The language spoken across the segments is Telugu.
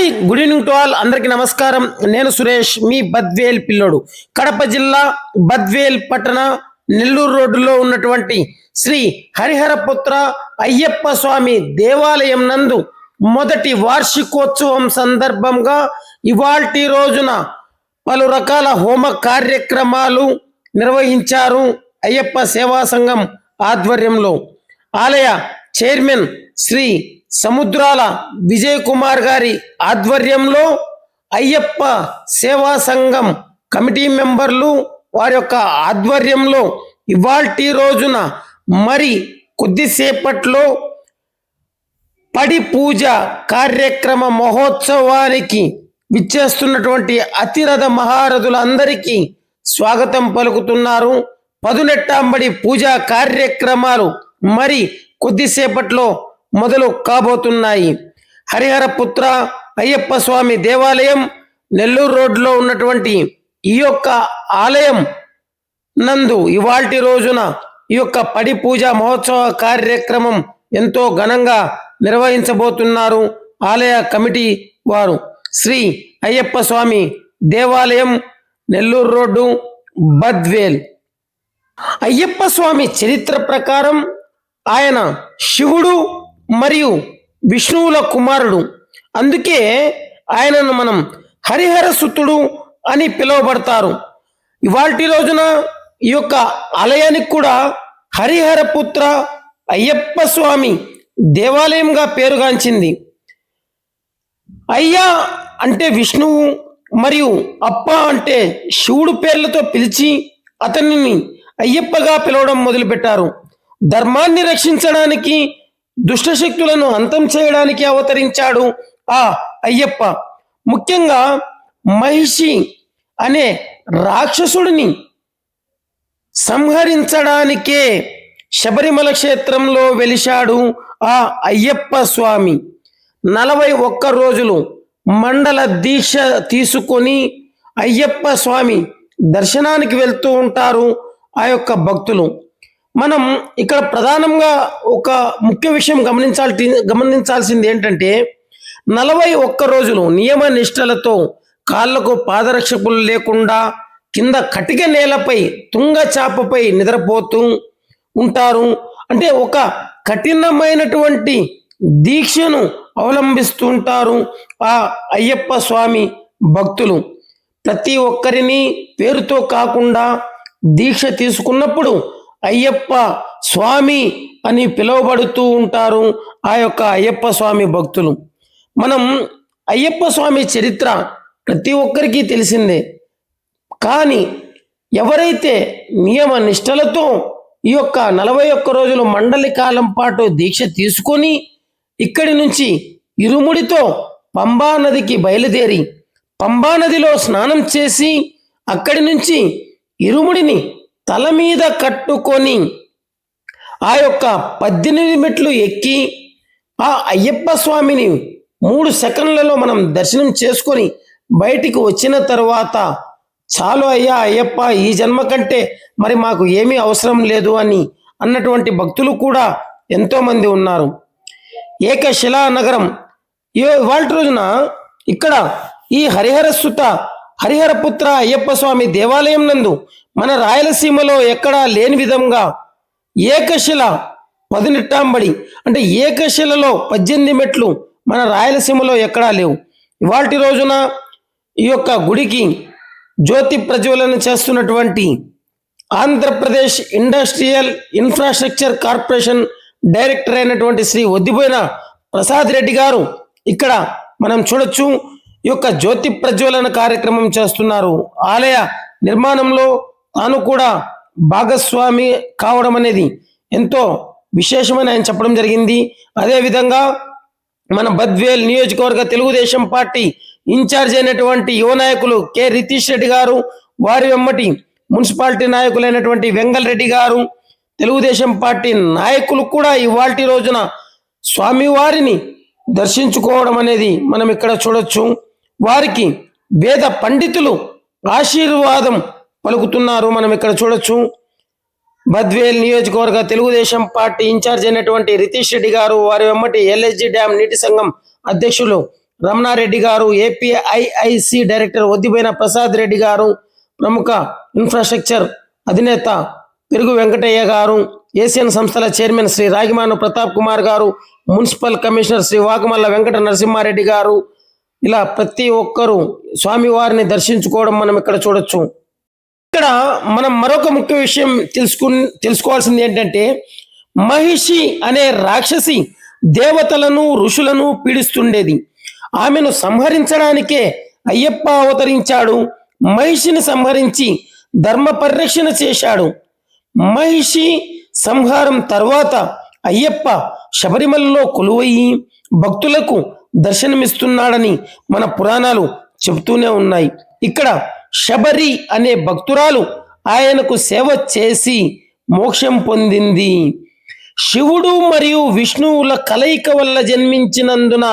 Hi good evening to all. అందరికి నమస్కారం. నేను సురేష్ మీ బద్వేల్ పిల్లోడు. కడప జిల్లా బద్వేల్ పట్టణ నెల్లూరు రోడ్డులో ఉన్నటువంటి శ్రీ హరిహరపుత్ర అయ్యప్ప స్వామి దేవాలయం నందు మొదటి వార్షికోత్సవం సందర్భంగా ఇవాల్టి రోజున పలు రకాల హోమ కార్యక్రమాలు నిర్వహించారు అయ్యప్ప సేవా సంఘం ఆధ్వర్యంలో. ఆలయ చైర్మన్ శ్రీ సముద్రాల విజయ్ కుమార్ గారి ఆధ్వర్యంలో అయ్యప్ప సేవా సంఘం కమిటీ మెంబర్లు వారి యొక్క ఆధ్వర్యంలో ఇవాల్టి రోజున మరి కొద్దిసేపట్లో పడి పూజ కార్యక్రమ మహోత్సవానికి విచ్చేస్తున్నటువంటి అతిరథ మహారథులందరికీ స్వాగతం పలుకుతున్నారు. పదునెట్టాంబడి పూజా కార్యక్రమాలు మరి కొద్దిసేపట్లో మొదలు కాబోతున్నాయి. హరిహరపుత్ర అయ్యప్ప స్వామి దేవాలయం నెల్లూరు రోడ్లో ఉన్నటువంటి ఈ యొక్క ఆలయం నందు ఇవాల్టి రోజున ఈ యొక్క పడి పూజ మహోత్సవ కార్యక్రమం ఎంతో ఘనంగా నిర్వహించబోతున్నారు ఆలయ కమిటీ వారు. శ్రీ అయ్యప్ప స్వామి దేవాలయం నెల్లూరు రోడ్డు బద్వేల్. అయ్యప్ప స్వామి చరిత్ర ప్రకారం ఆయన శివుడు మరియు విష్ణువుల కుమారుడు. అందుకే ఆయనను మనం హరిహర సుతుడు అని పిలువబడతారు. ఇవాటి రోజున ఈ యొక్క ఆలయానికి కూడా హరిహర పుత్ర అయ్యప్ప స్వామి దేవాలయంగా పేరుగాంచింది. అయ్యా అంటే విష్ణువు మరియు అప్ప అంటే శివుడు పేర్లతో పిలిచి అతనిని అయ్యప్పగా పిలవడం మొదలుపెట్టారు. ధర్మాన్ని రక్షించడానికి దుష్టశక్తులను అంతం చేయడానికి అవతరించాడు ఆ అయ్యప్ప. ముఖ్యంగా మహిషి అనే రాక్షసుడిని సంహరించడానికే శబరిమల క్షేత్రంలో వెలిశాడు ఆ అయ్యప్ప స్వామి. నలభై ఒక్క రోజులు మండల దీక్ష తీసుకొని అయ్యప్ప స్వామి దర్శనానికి వెళ్తూ ఉంటారు ఆ యొక్క భక్తులు. మనం ఇక్కడ ప్రధానంగా ఒక ముఖ్య విషయం గమనించాల్సి గమనించాల్సింది ఏంటంటే నలభై ఒక్క రోజులు నియమ నిష్టలతో కాళ్ళకు పాదరక్షకులు లేకుండా కింద కటిక నేలపై తుంగ చాపపై నిద్రపోతూ ఉంటారు. అంటే ఒక కఠినమైనటువంటి దీక్షను అవలంబిస్తుంటారు ఆ అయ్యప్ప స్వామి భక్తులు. ప్రతి ఒక్కరిని పేరుతో కాకుండా దీక్ష తీసుకున్నప్పుడు అయ్యప్ప స్వామి అని పిలువబడుతూ ఉంటారు ఆ యొక్క అయ్యప్ప స్వామి భక్తులు. మనం అయ్యప్ప స్వామి చరిత్ర ప్రతి ఒక్కరికి తెలిసిందే. కానీ ఎవరైతే నియమ నిష్టలతో ఈ యొక్క నలభై ఒక్క రోజులు మండలి కాలం పాటు దీక్ష తీసుకొని ఇక్కడి నుంచి ఇరుముడితో పంబా నదికి బయలుదేరి పంబా నదిలో స్నానం చేసి అక్కడి నుంచి ఇరుముడిని తల మీద కట్టుకొని ఆ యొక్క పద్దెనిమిది మెట్లు ఎక్కి ఆ అయ్యప్ప స్వామిని మూడు సెకండ్లలో మనం దర్శనం చేసుకొని బయటికి వచ్చిన తర్వాత చాలు అయ్యా అయ్యప్ప ఈ జన్మ కంటే మరి మాకు ఏమీ అవసరం లేదు అని అన్నటువంటి భక్తులు కూడా ఎంతోమంది ఉన్నారు. ఏకశిలా నగరం ఇవాళ రోజున ఇక్కడ ఈ హరిహరసుత హరిహరపుత్ర అయ్యప్ప స్వామి దేవాలయం నందు మన రాయలసీమలో ఎక్కడా లేని విధంగా ఏకశిల పదినెట్టాంబడి అంటే ఏకశిలలో పద్దెనిమిది మెట్లు మన రాయలసీమలో ఎక్కడా లేవు. ఇవాటి రోజున ఈ యొక్క గుడికి జ్యోతి ప్రజ్వలన చేస్తున్నటువంటి Andhra Pradesh industrial infrastructure corporation director అయినటువంటి శ్రీ ఒద్దిపోయిన ప్రసాద్ రెడ్డి గారు ఇక్కడ మనం చూడొచ్చు. ఈ యొక్క జ్యోతి ప్రజ్వలన కార్యక్రమం చేస్తున్నారు. ఆలయ నిర్మాణంలో తాను కూడా భాగస్వామి కావడం అనేది ఎంతో విశేషమని ఆయన చెప్పడం జరిగింది. అదేవిధంగా మన బద్వేల్ నియోజకవర్గ తెలుగుదేశం పార్టీ ఇన్ఛార్జ్ అయినటువంటి యువ నాయకులు కె. రితీష్ రెడ్డి గారు వారి వెమ్మటి మున్సిపాలిటీ నాయకులైనటువంటి వెంగల్ రెడ్డి గారు తెలుగుదేశం పార్టీ నాయకులు కూడా ఇవాల్టి రోజున స్వామివారిని దర్శించుకోవడం అనేది మనం ఇక్కడ చూడొచ్చు. వారికి వేద పండితులు ఆశీర్వాదం పలుకుతున్నారు. మనం ఇక్కడ చూడొచ్చు. బద్వేల్ నియోజకవర్గ తెలుగుదేశం పార్టీ ఇన్ఛార్జ్ అయినటువంటి రితీష్ రెడ్డి గారు వారి వెమ్మటి ఎల్ఎస్జి డ్యాం నీటి సంఘం అధ్యక్షులు రమణారెడ్డి గారు ఏపీఐఐసి డైరెక్టర్ వద్దిపోయిన ప్రసాద్ రెడ్డి గారు ప్రముఖ ఇన్ఫ్రాస్ట్రక్చర్ అధినేత పెరుగు వెంకటయ్య గారు ఏసియన్ సంస్థల చైర్మన్ శ్రీ రాగిమాను ప్రతాప్ కుమార్ గారు మున్సిపల్ కమిషనర్ శ్రీ వాకమల్ల వెంకట నరసింహారెడ్డి గారు. ఇలా ప్రతి ఒక్కరూ స్వామివారిని దర్శించుకోవడం మనం ఇక్కడ చూడొచ్చు. ఇక్కడ మనం మరొక ముఖ్య విషయం తెలుసుకు తెలుసుకోవాల్సింది ఏంటంటే మహిషి అనే రాక్షసి దేవతలను ఋషులను పీడిస్తుండేది. ఆమెను సంహరించడానికే అయ్యప్ప అవతరించాడు. మహిషిని సంహరించి ధర్మ పరిరక్షణ చేశాడు. మహిషి సంహారం తర్వాత అయ్యప్ప శబరిమలలో కొలువయి భక్తులకు దర్శనమిస్తున్నాడని మన పురాణాలు చెబుతూనే ఉన్నాయి. ఇక్కడ శబరి అనే భక్తురాలు ఆయనకు సేవ చేసి మోక్షం పొందింది. శివుడు మరియు విష్ణువుల కలయిక వల్ల జన్మించినందున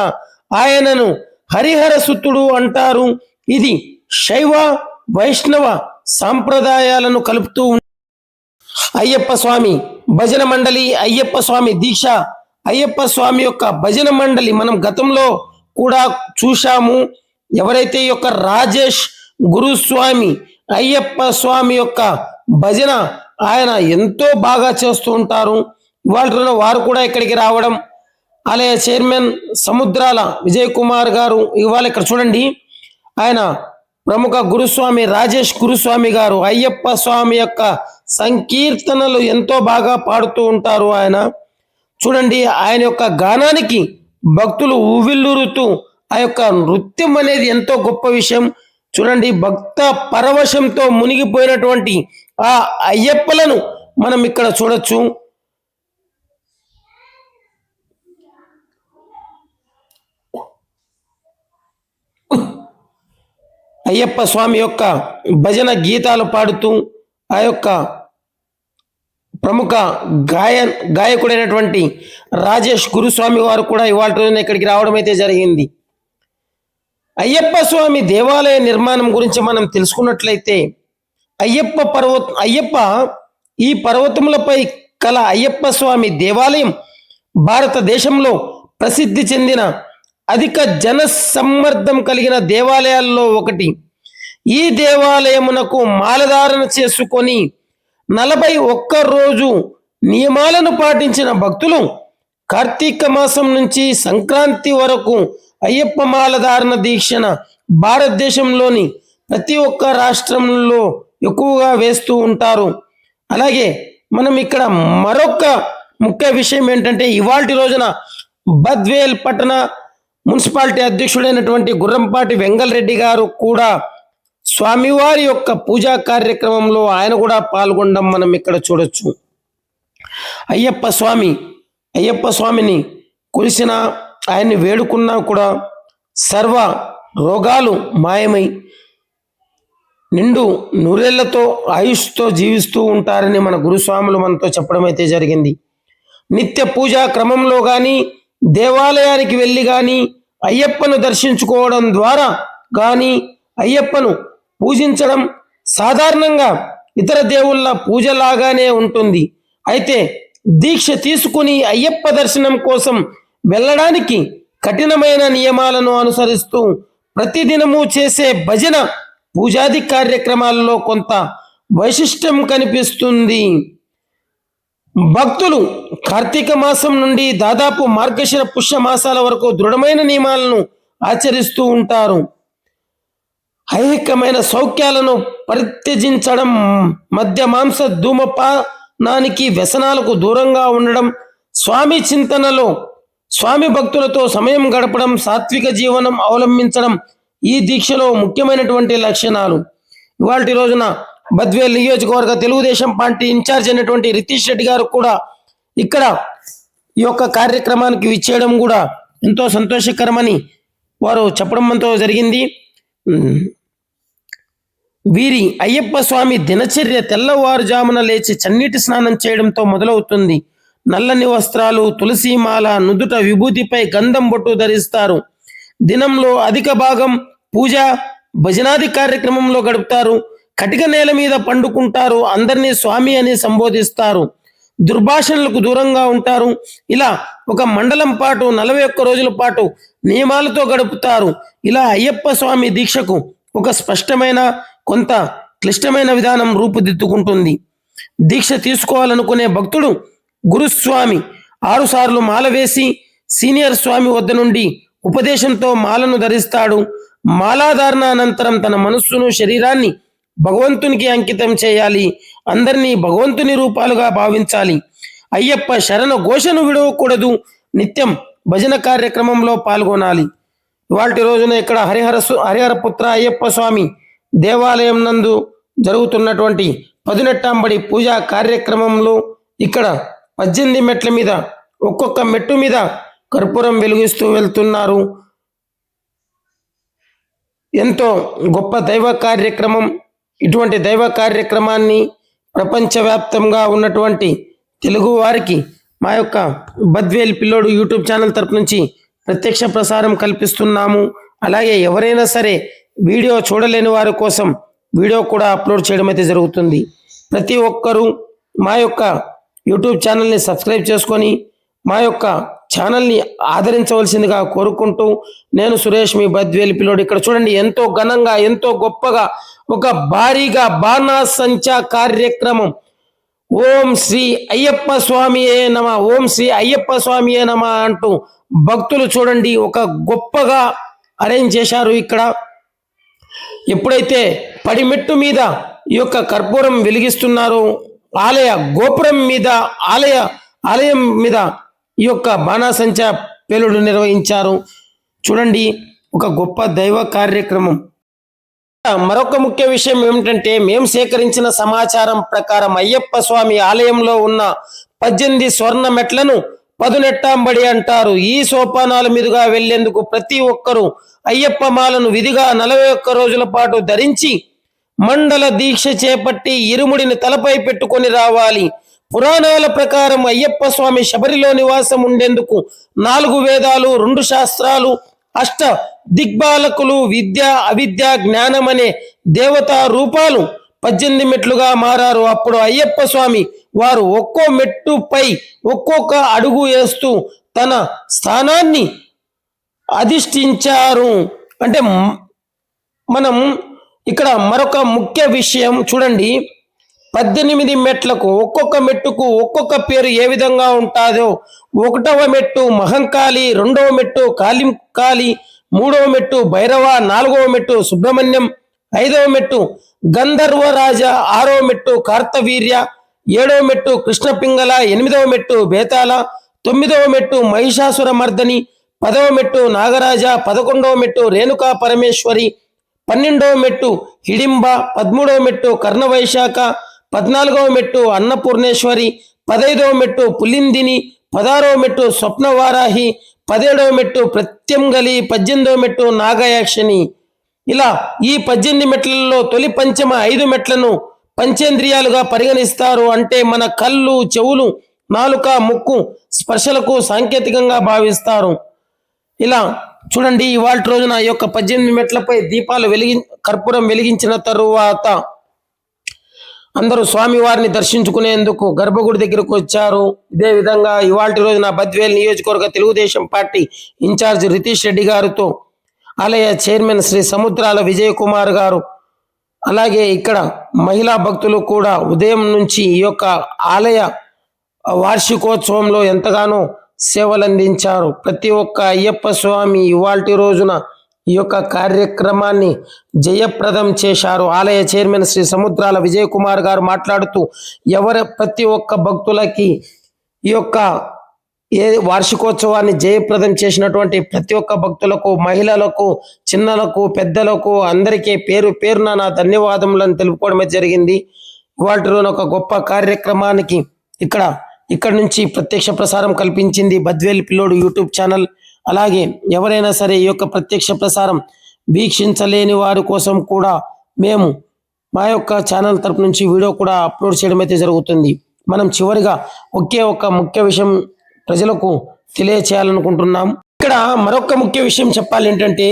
ఆయనను హరిహర సుతుడు అంటారు. ఇది శైవ వైష్ణవ సాంప్రదాయాలను కలుపుతూ ఉంది. అయ్యప్ప స్వామి భజన మండలి అయ్యప్ప స్వామి దీక్ష. అయ్యప్ప స్వామి యొక్క భజన మండలి మనం గతంలో కూడా చూశాము. ఎవరైతే యొక్క రాజేష్ గురుస్వామి అయ్యప్ప స్వామి యొక్క భజన ఆయన ఎంతో బాగా చేస్తూ ఉంటారు. ఇవాళ వారు కూడా ఇక్కడికి రావడం. ఆలయ చైర్మన్ సముద్రాల విజయ్ కుమార్ గారు ఇవాళ ఇక్కడ చూడండి. ఆయన ప్రముఖ గురుస్వామి రాజేష్ గురుస్వామి గారు అయ్యప్ప స్వామి యొక్క సంకీర్తనలు ఎంతో బాగా పాడుతూ ఉంటారు ఆయన. చూడండి ఆయన యొక్క గానానికి భక్తులు ఊవిల్లురుతూ ఆ యొక్క నృత్యం అనేది ఎంతో గొప్ప విషయం. చూడండి భక్త పరవశంతో మునిగిపోయినటువంటి ఆ అయ్యప్పలను మనం ఇక్కడ చూడొచ్చు. అయ్యప్ప స్వామి యొక్క భజన గీతాలు పాడుతూ ఆ యొక్క ప్రముఖ గాయ గాయకుడైనటువంటి రాజేష్ గురుస్వామి వారు కూడా ఇవాళ రోజున ఇక్కడికి రావడం అయితే జరిగింది. అయ్యప్ప స్వామి దేవాలయ నిర్మాణం గురించి మనం తెలుసుకున్నట్లయితే అయ్యప్ప పర్వత అయ్యప్ప ఈ పర్వతములపై కల అయ్యప్ప స్వామి దేవాలయం భారతదేశంలో ప్రసిద్ధి చెందిన అధిక జనసమ్మర్దం కలిగిన దేవాలయాల్లో ఒకటి. ఈ దేవాలయమునకు మాలధారణ చేసుకొని నలభై ఒక్క రోజు నియమాలను పాటించిన భక్తులు కార్తీక మాసం నుంచి సంక్రాంతి వరకు అయ్యప్ప మాలధారణ దీక్షణ భారతదేశంలోని ప్రతి ఒక్క రాష్ట్రంలో ఎక్కువగా వేస్తూ ఉంటారు. అలాగే మనం ఇక్కడ మరొక ముఖ్య విషయం ఏంటంటే ఇవాటి రోజున బద్వేల్ పట్టణ మున్సిపాలిటీ అధ్యక్షుడైనటువంటి గుర్రంపాటి వెంగళరెడ్డి గారు కూడా స్వామివారి యొక్క పూజా కార్యక్రమంలో ఆయన కూడా పాల్గొనడం మనం ఇక్కడ చూడొచ్చు. అయ్యప్ప స్వామి అయ్యప్ప స్వామిని కొలిసిన ఆయన్ని వేడుకున్నా కూడా సర్వ రోగాలు మాయమై నిండు నూరేళ్ళతో ఆయుష్తో జీవిస్తూ ఉంటారని మన గురుస్వాములు మనతో చెప్పడం అయితే జరిగింది. నిత్య పూజా క్రమంలో కానీ దేవాలయానికి వెళ్ళి కానీ అయ్యప్పను దర్శించుకోవడం ద్వారా కానీ అయ్యప్పను పూజించడం సాధారణంగా ఇతర దేవుళ్ళ పూజలాగానే ఉంటుంది. అయితే దీక్ష తీసుకుని అయ్యప్ప దర్శనం కోసం వెళ్ళడానికి కఠినమైన నియమాలను అనుసరిస్తూ ప్రతిదినము చేసే భజన పూజాది కార్యక్రమాల్లో కొంత వైశిష్టం కనిపిస్తుంది. భక్తులు కార్తీక మాసం నుండి దాదాపు మార్గశిర పుష్య మాసాల వరకు దృఢమైన నియమాలను ఆచరిస్తూ ఉంటారు. ఐహికమైన సౌఖ్యాలను పరిత్యజించడం మధ్య మాంస ధూమపానానికి వ్యసనాలకు దూరంగా ఉండడం స్వామి చింతనలో స్వామి భక్తులతో సమయం గడపడం సాత్విక జీవనం అవలంబించడం ఈ దీక్షలో ముఖ్యమైనటువంటి లక్షణాలు. ఇవాళ రోజున బద్వేల్ నియోజకవర్గ తెలుగుదేశం పార్టీ ఇన్ఛార్జ్ అయినటువంటి రితీష్ రెడ్డి గారు కూడా ఇక్కడ ఈ యొక్క కార్యక్రమానికి విచ్చేయడం కూడా ఎంతో సంతోషకరమని వారు చెప్పడం జరిగింది. వీరి అయ్యప్ప స్వామి దినచర్య తెల్లవారుజామున లేచి చన్నీటి స్నానం చేయడంతో మొదలవుతుంది. నల్లని వస్త్రాలు తులసీమాల నుదుట విభూతిపై గంధం బొట్టు ధరిస్తారు. దినంలో అధిక భాగం పూజ భజనాది కార్యక్రమంలో గడుపుతారు. కటిక నేల మీద పండుకుంటారు. అందరినీ స్వామి అని సంబోధిస్తారు. దుర్భాషణలకు దూరంగా ఉంటారు. ఇలా ఒక మండలం పాటు నలభై ఒక్క రోజుల పాటు నియమాలతో గడుపుతారు. ఇలా అయ్యప్ప స్వామి దీక్షకు ఒక స్పష్టమైన కొంత క్లిష్టమైన విధానం రూపుదిద్దుకుంటుంది. దీక్ష తీసుకోవాలనుకునే భక్తుడు గురుస్వామి ఆరుసార్లు మాల వేసి సీనియర్ స్వామి వద్ద నుండి ఉపదేశంతో మాలను ధరిస్తాడు. మాలాధారణ అనంతరం తన మనస్సును శరీరాన్ని భగవంతునికి అంకితం చేయాలి. అందరినీ భగవంతుని రూపాలుగా భావించాలి. అయ్యప్ప శరణ ఘోషను విడవకూడదు. నిత్యం భజన కార్యక్రమంలో పాల్గొనాలి. ఇవాటి రోజున ఇక్కడ హరిహర సు- హరిహరపుత్ర అయ్యప్ప స్వామి దేవాలయం నందు జరుగుతున్నటువంటి పదునెట్టాంబడి పూజా కార్యక్రమంలో ఇక్కడ పద్దెనిమిది మెట్ల మీద ఒక్కొక్క మెట్టు మీద కర్పూరం వెలిగిస్తూ వెళ్తున్నారు. ఎంతో గొప్ప దైవ కార్యక్రమం. ఇటువంటి దైవ కార్యక్రమాన్ని ప్రపంచవ్యాప్తంగా ఉన్నటువంటి తెలుగు వారికి మా యొక్క బద్వేల్ పిల్లోడు యూట్యూబ్ ఛానల్ తరపు నుంచి ప్రత్యక్ష ప్రసారం కల్పిస్తున్నాము. అలాగే ఎవరైనా సరే వీడియో చూడలేని వారి కోసం వీడియో కూడా అప్లోడ్ చేయడం అయితే జరుగుతుంది. ప్రతి ఒక్కరూ మా యొక్క యూట్యూబ్ ఛానల్ని సబ్స్క్రైబ్ చేసుకొని మా యొక్క ఛానల్ని ఆదరించవలసిందిగా కోరుకుంటూ నేను సురేష్ మీ బద్వేలి పిల్లోడు. ఇక్కడ చూడండి ఎంతో ఘనంగా ఎంతో గొప్పగా ఒక భారీగా బాణాసంచా కార్యక్రమం. ఓం శ్రీ అయ్యప్ప స్వామియే నమ ఓం శ్రీ అయ్యప్ప స్వామియే నమ అంటూ భక్తులు చూడండి ఒక గొప్పగా అరేంజ్ చేశారు ఇక్కడ. ఎప్పుడైతే పడిమెట్టు మీద ఈ యొక్క కర్పూరం వెలిగిస్తున్నారో ఆలయ గోపురం మీద ఆలయ ఆలయం మీద ఈ యొక్క బాణాసంచా పేలుడు నిర్వహించారు. చూడండి ఒక గొప్ప దైవ కార్యక్రమం. మరొక ముఖ్య విషయం ఏమిటంటే మేము సేకరించిన సమాచారం ప్రకారం అయ్యప్ప స్వామి ఆలయంలో ఉన్న పద్దెనిమిది స్వర్ణ మెట్లను పదునెట్టాంబడి అంటారు. ఈ సోపానాల మీదుగా వెళ్ళేందుకు ప్రతి ఒక్కరూ అయ్యప్ప మాలను విధిగా నలభై ఒక్క రోజుల పాటు ధరించి మండల దీక్ష చేపట్టి ఇరుముడిని తలపై పెట్టుకొని రావాలి. పురాణాల ప్రకారం అయ్యప్ప స్వామి శబరిలో నివాసం ఉండేందుకు నాలుగు వేదాలు రెండు శాస్త్రాలు అష్ట దిగ్బాలకులు విద్య అవిద్య జ్ఞానం అనే దేవతా రూపాలు పద్దెనిమిది మెట్లుగా మారారు. అప్పుడు అయ్యప్ప స్వామి వారు ఒక్కో మెట్టుపై ఒక్కొక్క అడుగు వేస్తూ తన స్థానాన్ని అధిష్ఠించారు. అంటే మనం ఇక్కడ మరొక ముఖ్య విషయం చూడండి. పద్దెనిమిది మెట్లకు ఒక్కొక్క మెట్టుకు ఒక్కొక్క పేరు ఏ విధంగా ఉంటుందో. ఒకటవ మెట్టు మహంకాళి రెండవ మెట్టు కాళింకాళి మూడవ మెట్టు భైరవ నాలుగవ మెట్టు సుబ్రహ్మణ్యం ఐదవ మెట్టు గంధర్వరాజ ఆరవ మెట్టు కార్తవీర్య ఏడవ మెట్టు కృష్ణ పింగళ ఎనిమిదవ మెట్టు బేతాళ తొమ్మిదవ మెట్టు మహిషాసుర మర్దని పదవ మెట్టు నాగరాజ పదకొండవ మెట్టు రేణుకా పరమేశ్వరి పన్నెండవ మెట్టు హిడింబ పదమూడవ మెట్టు కర్ణవైశాఖ పద్నాలుగవ మెట్టు అన్నపూర్ణేశ్వరి పదైదవ మెట్టు పులిందిని పదారవ మెట్టు స్వప్నవారాహి పదిహేడవ మెట్టు ప్రత్యంగలి పద్దెనిమిదవ మెట్టు నాగయాక్షిని ఇలా ఈ పద్దెనిమిది మెట్లలో తొలి పంచమ ఐదు మెట్లను పంచేంద్రియాలుగా పరిగణిస్తారు అంటే మన కళ్ళు చెవులు నాలుక ముక్కు స్పర్శలకు సాంకేతికంగా భావిస్తారు. ఇలా చూడండి ఇవాళ రోజున ఈ యొక్క పద్దెనిమిది మెట్లపై దీపాలు వెలిగి కర్పూరం వెలిగించిన తరువాత అందరూ స్వామివారిని దర్శించుకునేందుకు గర్భగుడి దగ్గరకు వచ్చారు. ఇదే విధంగా ఇవాళ రోజున బద్వేల్ నియోజకవర్గ తెలుగుదేశం పార్టీ ఇన్ఛార్జ్ రితీష్ రెడ్డి గారితో ఆలయ చైర్మన్ శ్రీ సముద్రాల విజయ్ కుమార్ గారు అలాగే ఇక్కడ మహిళా భక్తులు కూడా ఉదయం నుంచి ఈ యొక్క ఆలయ వార్షికోత్సవంలో ఎంతగానో సేవలందించారు. ప్రతి ఒక్క అయ్యప్ప స్వామి ఇవాల్టి రోజున ఈ యొక్క కార్యక్రమాన్ని జయప్రదం చేశారు. ఆలయ చైర్మన్ శ్రీ సముద్రాల విజయ్ కుమార్ గారు మాట్లాడుతూ ఎవరి ప్రతి ఒక్క భక్తులకి ఈ యొక్క ఏ వార్షికోత్సవాన్ని జయప్రదం చేసినటువంటి ప్రతి ఒక్క భక్తులకు మహిళలకు చిన్నలకు పెద్దలకు అందరికీ పేరు పేరున నా ధన్యవాదములను తెలుపుకోవడమే జరిగింది. వాటి రోజున ఒక గొప్ప కార్యక్రమానికి ఇక్కడ ఇక్కడ నుంచి ప్రత్యక్ష ప్రసారం కల్పించింది బద్వేల్ పిల్లోడు యూట్యూబ్ ఛానల్. అలాగే ఎవరైనా సరే ఈ యొక్క ప్రత్యక్ష ప్రసారం వీక్షించలేని వారి కోసం కూడా మేము మా యొక్క ఛానల్ తరపు నుంచి వీడియో కూడా అప్లోడ్ చేయడం అయితే జరుగుతుంది. మనం చివరిగా ఒకే ఒక ముఖ్య విషయం ప్రజలకు తెలియచేయాలనుకుంటున్నాం. ఇక్కడ మరొక ముఖ్య విషయం చెప్పాలి ఏంటంటే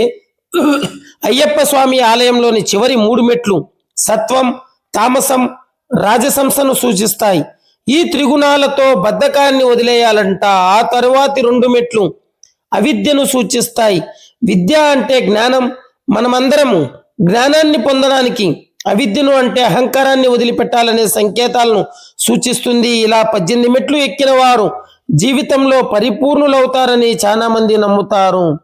అయ్యప్ప స్వామి ఆలయంలోని చివరి మూడు మెట్లు సత్వం తామసం రాజసంస్థను సూచిస్తాయి. ఈ త్రిగుణాలతో బద్ధకాన్ని వదిలేయాలంట. ఆ తరువాతి రెండు మెట్లు అవిద్యను సూచిస్తాయి. విద్య అంటే జ్ఞానం. మనమందరము జ్ఞానాన్ని పొందడానికి అవిద్యను అంటే అహంకారాన్ని వదిలిపెట్టాలనే సంకేతాలను సూచిస్తుంది. ఇలా పద్దెనిమిది మెట్లు ఎక్కిన వారు జీవితంలో పరిపూర్ణులవుతారని చాలా మంది నమ్ముతారు.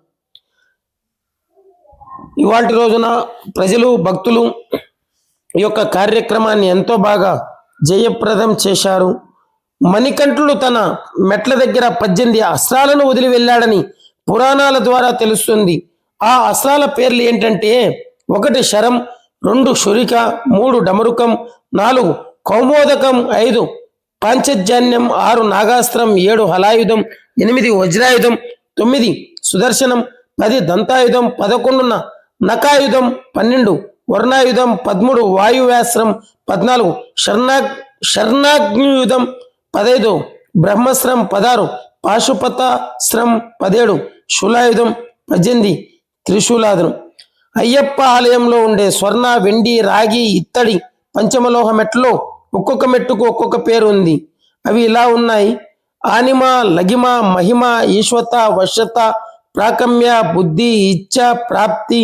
ఇవాటి రోజున ప్రజలు భక్తులు ఈ యొక్క కార్యక్రమాన్ని ఎంతో బాగా జయప్రదం చేశారు. మణికంఠుడు తన మెట్ల దగ్గర పద్దెనిమిది అస్త్రాలను వదిలి వెళ్ళాడని పురాణాల ద్వారా తెలుస్తుంది. ఆ అస్త్రాల పేర్లు ఏంటంటే ఒకటి శరం రెండు షురిక మూడు డమరుకం నాలుగు కౌమోదకం ఐదు పాంచజన్యం ఆరు నాగాస్త్రం ఏడు హలాయుధం ఎనిమిది వజ్రాయుధం తొమ్మిది సుదర్శనం పది దంతాయుధం పదకొండున నకాయుధం పన్నెండు వర్ణాయుధం పదమూడు వాయువ్యాస్త్రం పద్నాలుగు శర్ణా శర్ణాగ్నియుధం పదైదు బ్రహ్మస్త్రం పదహారు పాశుపతాస్త్రం పదిహేడు శూలాయుధం పద్దెనిమిది త్రిశూలాదనం అయ్యప్ప ఆలయంలో ఉండే స్వర్ణ వెండి రాగి ఇత్తడి పంచమలోహ మెట్లో ఒక్కొక్క మెట్టుకు ఒక్కొక్క పేరు ఉంది. అవి ఇలా ఉన్నాయి. ఆనిమ లగిమ మహిమ ఈశ్వత వశత ప్రాకమ్య బుద్ధి ఇచ్ఛ ప్రాప్తి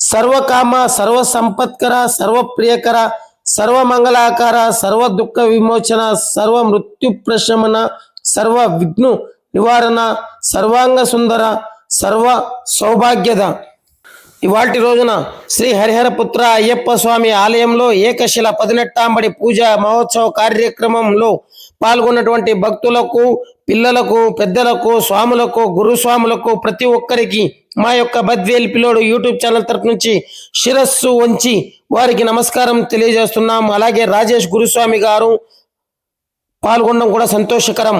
సర్వకామ సర్వ సంపత్కర సర్వప్రియకర సర్వమంగళాకార సర్వ దుఃఖ విమోచన సర్వ మృత్యు ప్రశమన సర్వ విఘ్ను నివారణ సర్వాంగ సుందర సర్వ సౌభాగ్యద ఇవాటి రోజున శ్రీ హరిహరపుత్ర అయ్యప్ప స్వామి ఆలయంలో ఏకశిల పదినెట్టాంబడి పూజ మహోత్సవ కార్యక్రమంలో పాల్గొన్నటువంటి భక్తులకు పిల్లలకు పెద్దలకు స్వాములకు గురుస్వాములకు ప్రతి ఒక్కరికి మా యొక్క బద్వేల్ పిల్లోడు యూట్యూబ్ ఛానల్ తరఫు నుంచి శిరస్సు వంచి వారికి నమస్కారం తెలియజేస్తున్నాం. అలాగే రాజేష్ గురుస్వామి గారు పాల్గొనడం కూడా సంతోషకరం.